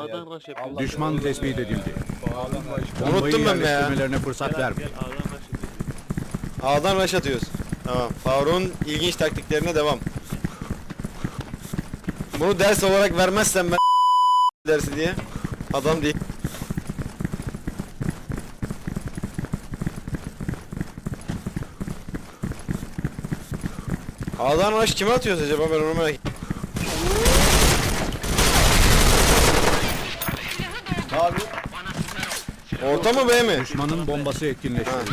A'dan rush yapıyoruz. Düşman tespit edildi. Unuttum ben be ya. yerleştirmelerine fırsat Gel abi, verme. gel A'dan rush yapıyoruz. A'dan rush atıyoruz. Tamam. Faruk'un ilginç taktiklerine devam. Bunu ders olarak vermezsem ben dersi diye adam değil. A'dan rush kime atıyoruz acaba ben onu merak ettim. Abi Orta mı B mi? Düşmanın bombası etkinleştirildi.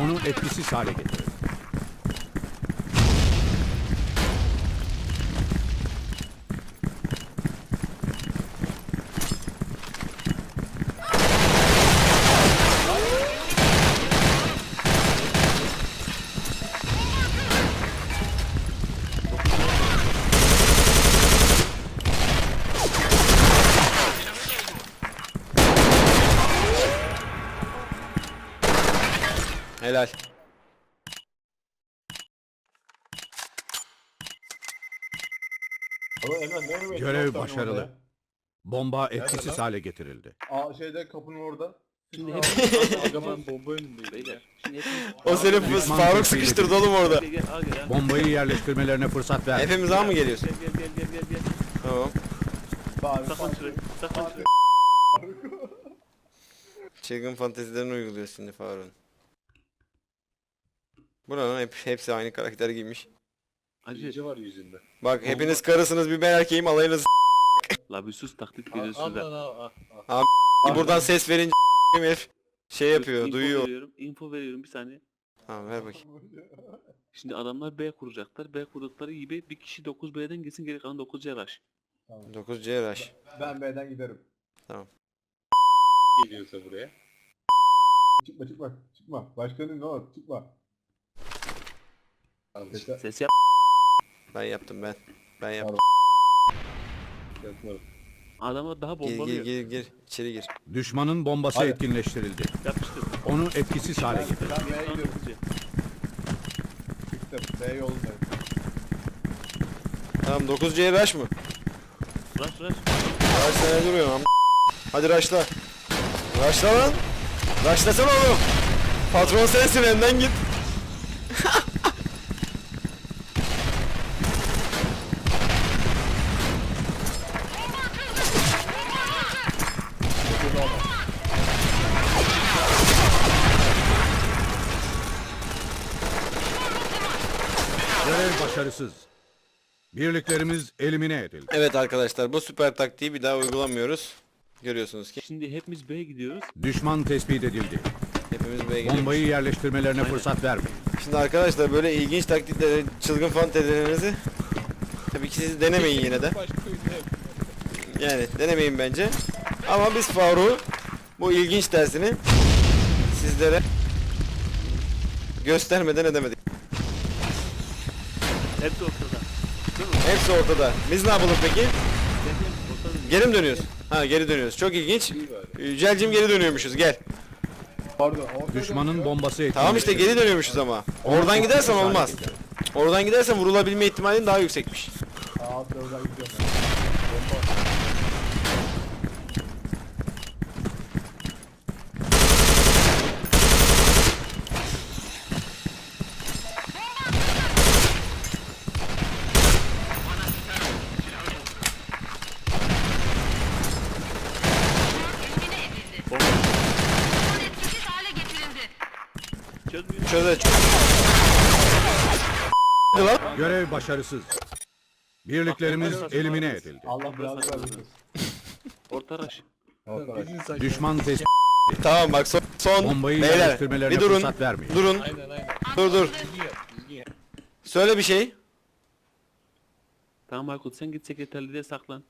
Onu etkisiz hale getirin. Helal. Görev başarılı. Bomba etkisiz hale getirildi. Aa şeyde kapının orada. Şimdi hepimiz bomba hepimiz O senin Düşman Faruk sıkıştırdı oğlum orada. Bombayı yerleştirmelerine fırsat verme. Hepimiz A mı geliyorsun? Gel gel gel gel gel. Tamam. Saklan şurayı. Saklan şurayı. Çılgın fantezilerini uyguluyor şimdi Faruk'un. Buranın hep, hepsi aynı karakter giymiş. Acı. var yüzünde. Bak hepiniz karısınız bir ben erkeğim alayınız La bir sus taklit veriyorsun da. al al. buradan ses verince herif şey yapıyor Info duyuyor. Veriyorum, info veriyorum bir saniye. Tamam ver bakayım. Şimdi adamlar B kuracaklar. B kurdukları gibi bir kişi 9B'den gitsin geri kalan 9C rush. 9C rush. Ben B'den giderim. geliyorsa buraya. Çıkma çıkma çıkma. Başkanım ne olur çıkma. Yeter. Ses yap. Ben yaptım ben. Ben yaptım. yapmadım. Adamlar daha Gir gir bombalıyor. gir gir. İçeri gir. Düşmanın bombası Hadi. etkinleştirildi. Yapıştır. Onu etkisiz hale getirin. Ben B'ye gidiyorum. 9C. Çıktım. B yolundayım. Tamam 9C rush mı? Rush rush. Rush sen ne duruyorsun am? Hadi rushla. Rushla lan. Rushlasana oğlum. Patron sensin önden git. başarısız. Birliklerimiz elimine edildi. Evet arkadaşlar bu süper taktiği bir daha uygulamıyoruz. Görüyorsunuz ki Şimdi hepimiz B'ye gidiyoruz. Düşman tespit edildi. hepimiz B'ye gidiyoruz. Bombayı yerleştirmelerine fırsat vermeyin. Şimdi arkadaşlar böyle ilginç taktikleri, çılgın fantezilerinizi tabii ki siz denemeyin yine de. Yani denemeyin bence. Ama biz Faruk'u bu ilginç dersini sizlere göstermeden edemedik. Hepsi ortada. Değil mi? Hepsi ortada. Biz ne yapalım peki? Geri mi dönüyoruz? Ha geri dönüyoruz. Çok ilginç. Yücelcim geri dönüyormuşuz gel. Pardon. ortada Düşmanın ya. bombası etkinleştirildi. Tamam işte geri dönüyormuşuz ama. Oradan gidersen olmaz. Oradan gidersen vurulabilme ihtimalin daha yüksekmiş. Aa alt yoldan gidiyorum. etkisiz Çözmüyor. Çöze çöze. lan. Görev başarısız. Birliklerimiz elimine edildi. Allah biraz versin. Orta. Düşman tespit Tamam bak son, son bombayı beyler yerleştirmelerine bir durun fırsat vermeyin. durun Aynen aynen. dur dur söyle bir şey Tamam Aykut sen git sekreterliğe saklan.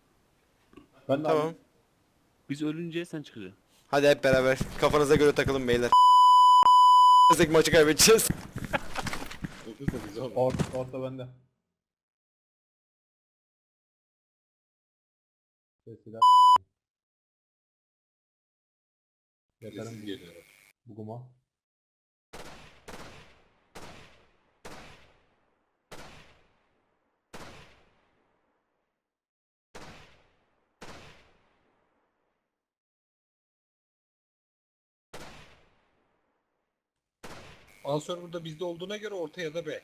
Ben de tamam Biz ölünce sen çıkacaksın. hadi hep beraber kafanıza göre takılın beyler Destek maçı kaybedeceğiz. Orta, orta bende. Sesiler. Geliyor. buguma. A server'da bizde olduğuna göre ortaya da B.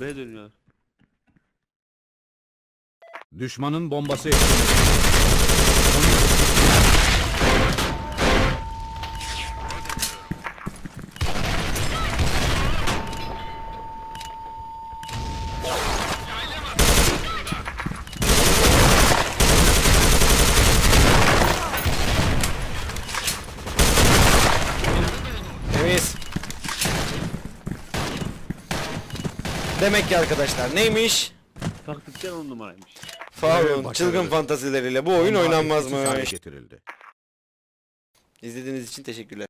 B dönüyor. Düşmanın bombası eksildi. Demek ki arkadaşlar neymiş? Taktikten on numaraymış. Başarılı. çılgın fantazileriyle bu oyun oynanmaz mı? getirildi. İzlediğiniz için teşekkürler.